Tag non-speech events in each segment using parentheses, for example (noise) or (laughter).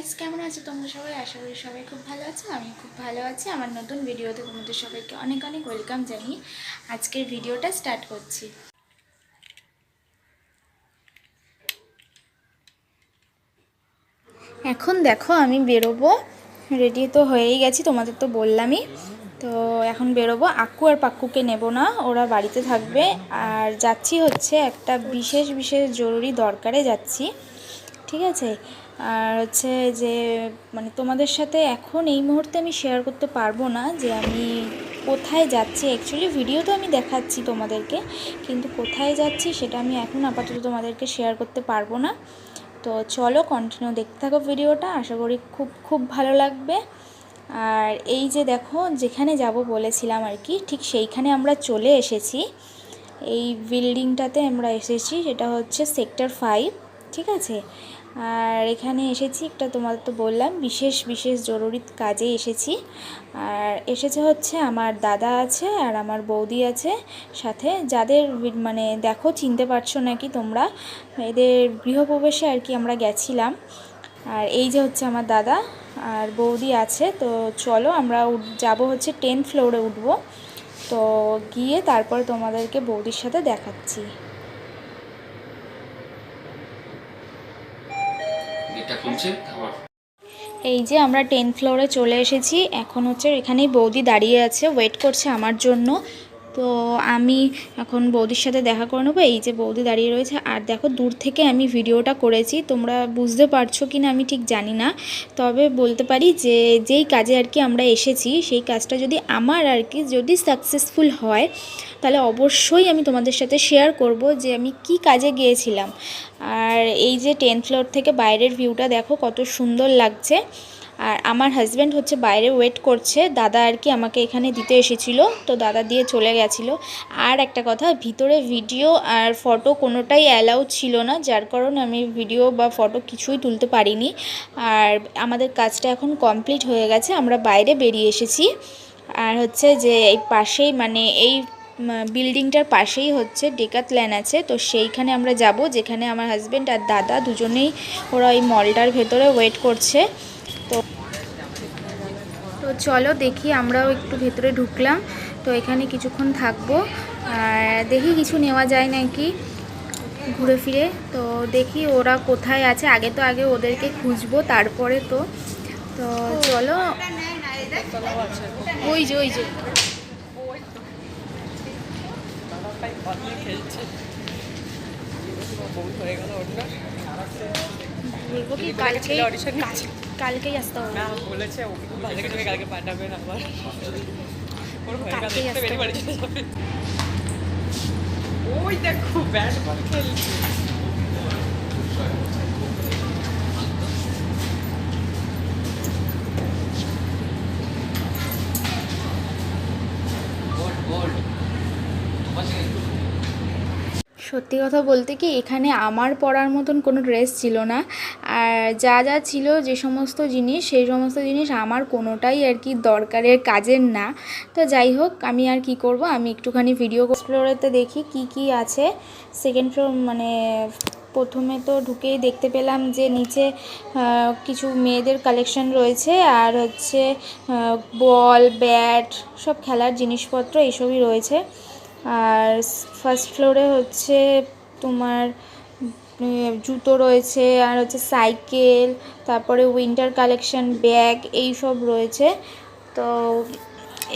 Guys কেমন আছো তোমরা সবাই? আশা করি সবাই খুব ভালো আছো, আমি খুব ভালো আছি। আমার নতুন ভিডিওতে তোমাদের সবাইকে অনেক অনেক ওয়েলকাম জানিয়ে আজকের ভিডিওটা স্টার্ট করছি। এখন দেখো, আমি বেরোবো। রেডি তো হয়েই গেছি, তোমাদের তো বললামই। তো এখন বেরোবো। আক্কু আর পাক্কুকে নেব না, ওরা বাড়িতে থাকবে। আর যাচ্ছি হচ্ছে একটা বিশেষ বিশেষ জরুরি দরকারে যাচ্ছি। ঠিক আছে? আর হচ্ছে যে মানে তোমাদের সাথে এখন এই মুহূর্তে আমি শেয়ার করতে পারব না যে আমি কোথায় যাচ্ছি। অ্যাকচুয়ালি ভিডিও তো আমি দেখাচ্ছি তোমাদেরকে, কিন্তু কোথায় যাচ্ছি সেটা আমি এখন আপাতত তোমাদেরকে শেয়ার করতে পারব না। তো চলো কন্টিনিউ দেখতে থাকো ভিডিওটা আশা করি খুব খুব ভালো লাগবে। আর এই যে দেখো, যেখানে যাব বলেছিলাম আর কি, ঠিক সেইখানে আমরা চলে এসেছি। এই বিল্ডিংটাতে আমরা এসেছি, সেটা হচ্ছে সেক্টর ফাইভ ঠিক আছে? আর এখানে এসেছি, একটা তোমাদের তো বললাম, বিশেষ বিশেষ জরুরি কাজে এসেছি। আর এসেছে হচ্ছে আমার দাদা আছে আর আমার বৌদি আছে সাথে, যাদের মানে দেখো চিনতে পারছ নাকি তোমরা, এদের গৃহপ্রবেশে আর কি আমরা গেছিলাম। আর এই যে হচ্ছে আমার দাদা আর বৌদি আছে, তো চলো আমরা যাব হচ্ছে টেন্থ ফ্লোরে উঠবো। তো গিয়ে তারপর তোমাদেরকে বৌদির সাথে দেখাচ্ছি। খুলছে খাবার এই যে আমরা টেন ফ্লোরে চলে এসেছি। এখন হচ্ছে এখানেই বৌদি দাঁড়িয়ে আছে ওয়েট করছে আমার জন্য। তো আমি এখন বৌদির সাথে দেখা করে নেব। এই যে বৌদি দাঁড়িয়ে রয়েছে। আর দেখো, দূর থেকে আমি ভিডিওটা করেছি। তোমরা বুঝতে পারছ কি না আমি ঠিক জানি না। তবে বলতে পারি যে, যেই কাজে আর কি আমরা এসেছি, সেই কাজটা যদি আমার আর কি যদি সাকসেসফুল হয়, তাহলে অবশ্যই আমি তোমাদের সাথে শেয়ার করব যে আমি কি কাজে গিয়েছিলাম। আর এই যে টেন্থ ফ্লোর থেকে বাইরের ভিউটা দেখো, কত সুন্দর লাগছে। আর আমার হাজব্যান্ড হচ্ছে বাইরে ওয়েট করছে, দাদা আর কি আমাকে এখানে দিতে এসেছিল, তো দাদা দিয়ে চলে গেছিল। আর একটা কথা, ভিতরে ভিডিও আর ফটো কোনোটাই অ্যালাউ ছিল না, যার কারণে আমি ভিডিও বা ফটো কিছুই তুলতে পারিনি। আর আমাদের কাজটা এখন কমপ্লিট হয়ে গেছে, আমরা বাইরে বেরিয়ে এসেছি। আর হচ্ছে যে এই পাশেই মানে এই বিল্ডিংটার পাশেই হচ্ছে ডেকাত ডেকাতল্যান আছে, তো সেইখানে আমরা যাব, যেখানে আমার হাজব্যান্ড আর দাদা দুজনেই ওরা ওই মলটার ভেতরে ওয়েট করছে। তো তো চলো দেখি, আমরাও একটু ভেতরে ঢুকলাম। তো এখানে কিছুক্ষণ থাকব। আর দেখি কিছু নেওয়া যায় নাকি ঘুরে ফিরে। তো দেখি ওরা কোথায় আছে। আগে তো আগে ওদেরকে খুঁজবো, তারপরে তো। তো চলো। ওই যে ওই যে। বলব কি, কালকেই কালকেই আসতে হবে। না বলেছে ওকে খুব ভালো লেগেছে কালকে পাঠাবেন আবার। ওর হয়ে গেল বেরিয়ে বাড়ি চলে যাবে। ওই দেখো ব্যাট বল খেলছে। সত্যি কথা বলতে কি, এখানে আমার পরার মতন কোনো ড্রেস ছিল না। আর যা যা ছিল যে সমস্ত জিনিস, সেই সমস্ত জিনিস আমার কোনোটাই আর কি দরকারের কাজের না। তো যাই হোক, আমি আর কি করব? আমি একটুখানি ভিডিও ফ্লোরেতে দেখি কি কি আছে। সেকেন্ড ফ্লোর মানে প্রথমে তো ঢুকেই দেখতে পেলাম যে নিচে কিছু মেয়েদের কালেকশন রয়েছে। আর হচ্ছে বল ব্যাট সব খেলার জিনিসপত্র এইসবই রয়েছে। আর ফার্স্ট ফ্লোরে হচ্ছে তোমার জুতো রয়েছে, আর হচ্ছে সাইকেল, তারপরে উইন্টার কালেকশন ব্যাগ এই সব রয়েছে। তো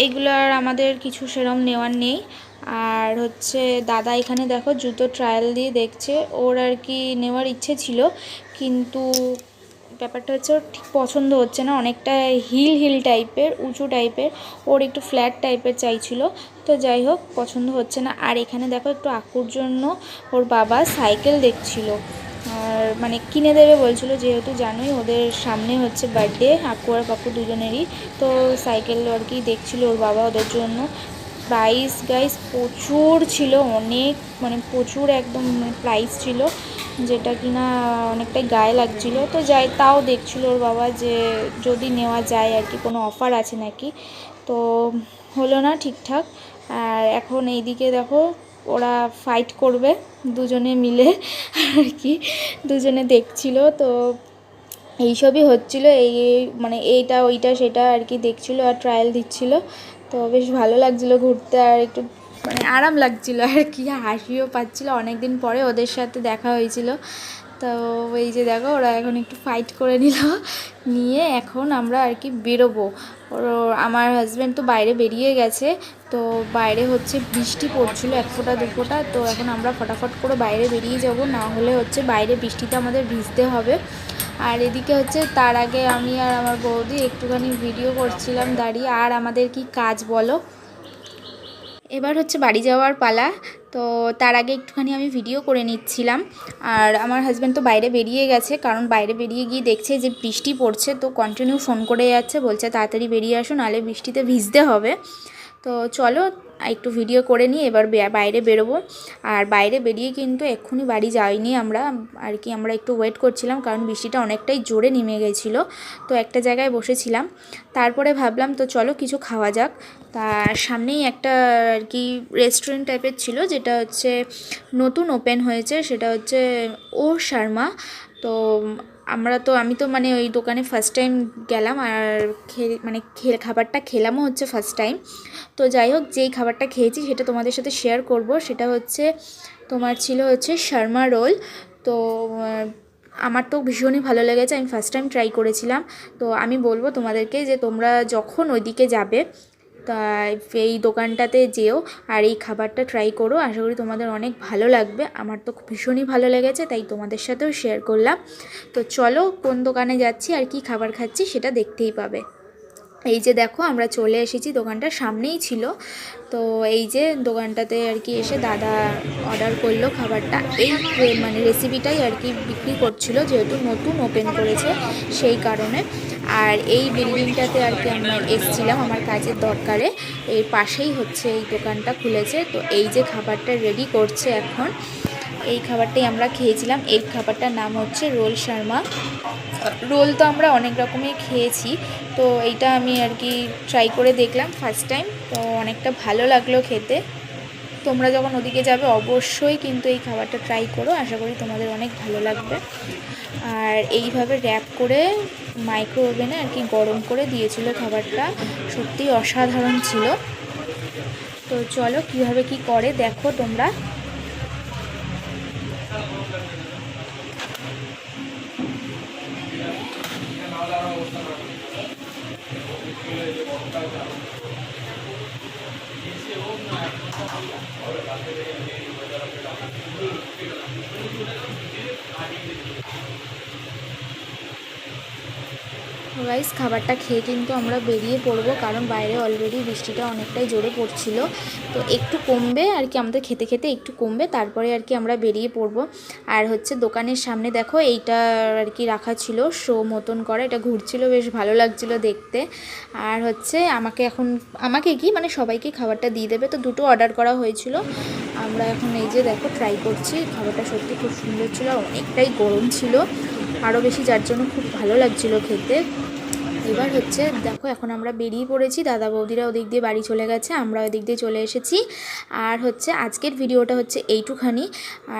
এইগুলো আর আমাদের কিছু সেরম নেওয়ার নেই। আর হচ্ছে দাদা এখানে দেখো জুতো ট্রায়াল দিয়ে দেখছে। ওর আর কি নেওয়ার ইচ্ছে ছিল, কিন্তু ব্যাপারটা হচ্ছে ওর ঠিক পছন্দ হচ্ছে না, অনেকটা হিল হিল টাইপের, উঁচু টাইপের। ওর একটু ফ্ল্যাট টাইপের চাইছিল, তো যাই হোক, পছন্দ হচ্ছে না। আর এখানে দেখো একটু আকুর জন্য ওর বাবা সাইকেল দেখছিল। আর মানে কিনে দেবে বলছিল, যেহেতু জানোই ওদের সামনে হচ্ছে বার্থডে আকু আর পাকু দুজনেরই। তো সাইকেল আর কি দেখছিল ওর বাবা ওদের জন্য। প্রাইস গাইস প্রচুর ছিল, অনেক মানে প্রচুর একদম প্রাইস ছিল। যেটা কিনা অনেকটাই গায়ে লাগছিল। তো যাই, তাও দেখছিল ওর বাবা যে যদি নেওয়া যায় আর কি, কোনো অফার আছে নাকি। তো হলো না ঠিকঠাক। আর এখন এইদিকে দেখো, ওরা ফাইট করবে দুজনে মিলে (laughs) আর কি, দুজনে দেখছিল। তো এইসবই হচ্ছিল, এই, এই- মানে এইটা, ওইটা, সেটা আর কি দেখছিলো আর ট্রায়াল দিচ্ছিল। তো বেশ ভালো লাগছিল ঘুরতে আর একটু মানে আরাম লাগছিল আর কি, হাসিও পাচ্ছিলো। অনেক দিন পরে ওদের সাথে দেখা হয়েছিল। তো এই যে দেখো, ওরা এখন একটু ফাইট করে নিল। নিয়ে এখন আমরা আর কি বেরোবো। ওর, আমার হাজব্যান্ড তো বাইরে বেরিয়ে গেছে। তো বাইরে হচ্ছে বৃষ্টি পড়ছিল এক ফোঁটা, দু ফোঁটা। তো এখন আমরা ফটাফট করে বাইরে বেরিয়ে যাব। না হলে হচ্ছে বাইরে বৃষ্টিতে আমাদের ভিজতে হবে। আর এদিকে হচ্ছে তার আগে আমি আর আমার বৌদি একটুখানি ভিডিও করছিলাম দাঁড়িয়ে। আর আমাদের কি কাজ বলো? এবার হচ্ছে বাড়ি যাওয়ার পালা। তো তার আগে একটুখানি আমি ভিডিও করে নিচ্ছিলাম। আর আমার হাজব্যান্ড তো বাইরে বেরিয়ে গেছে, কারণ বাইরে বেরিয়ে গিয়ে দেখছে যে বৃষ্টি পড়ছে, তো কন্টিনিউ ফোন করে যাচ্ছে, বলছে তাড়াতাড়ি বেরিয়ে আসো, নাহলে বৃষ্টিতে ভিজতে হবে। তো চলো একটু ভিডিও করে নিই এবার বাইরে বেরোবো। আর বাইরে বেরিয়ে কিন্তু এক্ষুনি বাড়ি যাইনি আমরা। আর কি আমরা একটু ওয়েট করছিলাম কারণ বৃষ্টিটা অনেকটাই জোরে নেমে গেছিল। তো একটা জায়গায় বসেছিলাম। তারপরে ভাবলাম, তো চলো কিছু খাওয়া যাক। তার সামনেই একটা আর কি রেস্টুরেন্ট টাইপের ছিল, যেটা হচ্ছে নতুন ওপেন হয়েছে। সেটা হচ্ছে ও শর্মা। তো আমরা তো, আমি তো মানে ওই দোকানে ফার্স্ট টাইম গেলাম আর মানে খাবারটা খেলামও হচ্ছে ফার্স্ট টাইম তো যাই হোক, যেই খাবারটা খেয়েছি সেটা তোমাদের সাথে শেয়ার করব। সেটা হচ্ছে, তোমার ছিল হচ্ছে শর্মা রোল। তো আমার তো ভীষণই ভালো লেগেছে, আমি ফার্স্ট টাইম ট্রাই করেছিলাম। তো আমি বলব তোমাদেরকে যে তোমরা যখন ওইদিকে যাবে তা এই দোকানটাতে যেও আর এই খাবারটা ট্রাই করো। আশা করি তোমাদের অনেক ভালো লাগবে। আমার তো ভীষণই ভালো লেগেছে, তাই তোমাদের সাথেও শেয়ার করলাম। তো চলো কোন দোকানে যাচ্ছি আর কি খাবার খাচ্ছি সেটা দেখতেই পাবে। এই যে দেখো, আমরা চলে এসেছি, দোকানটার সামনেই ছিল। তো এই যে দোকানটাতে আর কি এসে দাদা অর্ডার করল খাবারটা। এই মানে রেসিপিটাই আর কি বিক্রি করছিল, যেহেতু নতুন ওপেন করেছে সেই কারণে। আর এই বিল্ডিংটাতে আর কি আমরা এসছিলাম আমার কাজের দরকারে। এর পাশেই হচ্ছে এই দোকানটা খুলেছে। তো এই যে খাবারটা রেডি করছে এখন এই খাবারটাই আমরা খেয়েছিলাম। এই খাবারটার নাম হচ্ছে রোল শর্মা। রোল তো আমরা অনেক রকমের খেয়েছি। তো এইটা আমি আর কি ট্রাই করে দেখলাম ফার্স্ট টাইম তো অনেকটা ভালো লাগল খেতে। তোমরা যখন ওদিকে যাবে অবশ্যই কিন্তু এই খাবারটা ট্রাই করো। আশা করি তোমাদের অনেক ভালো লাগবে। আর এইভাবে র্যাপ করে মাইক্রো ওভেনে আর কি গরম করে দিয়েছিল খাবারটা। সত্যিই অসাধারণ ছিল। তো চলো কীভাবে কি করে দেখো তোমরা। খাওয়া দাওয়ার অবস্থা করে রাইস খাবারটা খেয়ে কিন্তু আমরা বেরিয়ে পড়ব, কারণ বাইরে অলরেডি বৃষ্টিটা অনেকটাই জোরে পড়ছিল। তো একটু কমবে আর কি, আমাদের খেতে খেতে একটু কমবে, তারপরে আর কি আমরা বেরিয়ে পড়ব। আর হচ্ছে দোকানের সামনে দেখো এইটা আর কি রাখা ছিল শো মতন করা, এটা ঘুরছিল, বেশ ভালো লাগছিল দেখতে। আর হচ্ছে আমাকে এখন, আমাকে কি মানে সবাইকে খাবারটা দিয়ে দেবে, তো দুটো অর্ডার করা হয়েছিল। আমরা এখন এই যে দেখো ট্রাই করছি, খাবারটা সত্যি খুব সুন্দর ছিল, অনেকটাই গরম ছিল। আরও বেশি, যার জন্য খুব ভালো লাগছিল খেতে। এবার হচ্ছে দেখো, এখন আমরা বেরিয়ে পড়েছি। দাদা বৌদিরা ওদিক দিয়ে বাড়ি চলে গেছে, আমরা ওদিক দিয়ে চলে এসেছি। আর হচ্ছে আজকের ভিডিওটা হচ্ছে এইটুখানি।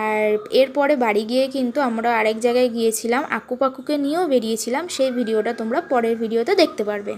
আর এরপরে বাড়ি গিয়ে কিন্তু আমরা আরেক জায়গায় গিয়েছিলাম, আকুপাকুকে নিয়েও বেরিয়েছিলাম। সেই ভিডিওটা তোমরা পরের ভিডিওতে দেখতে পারবে।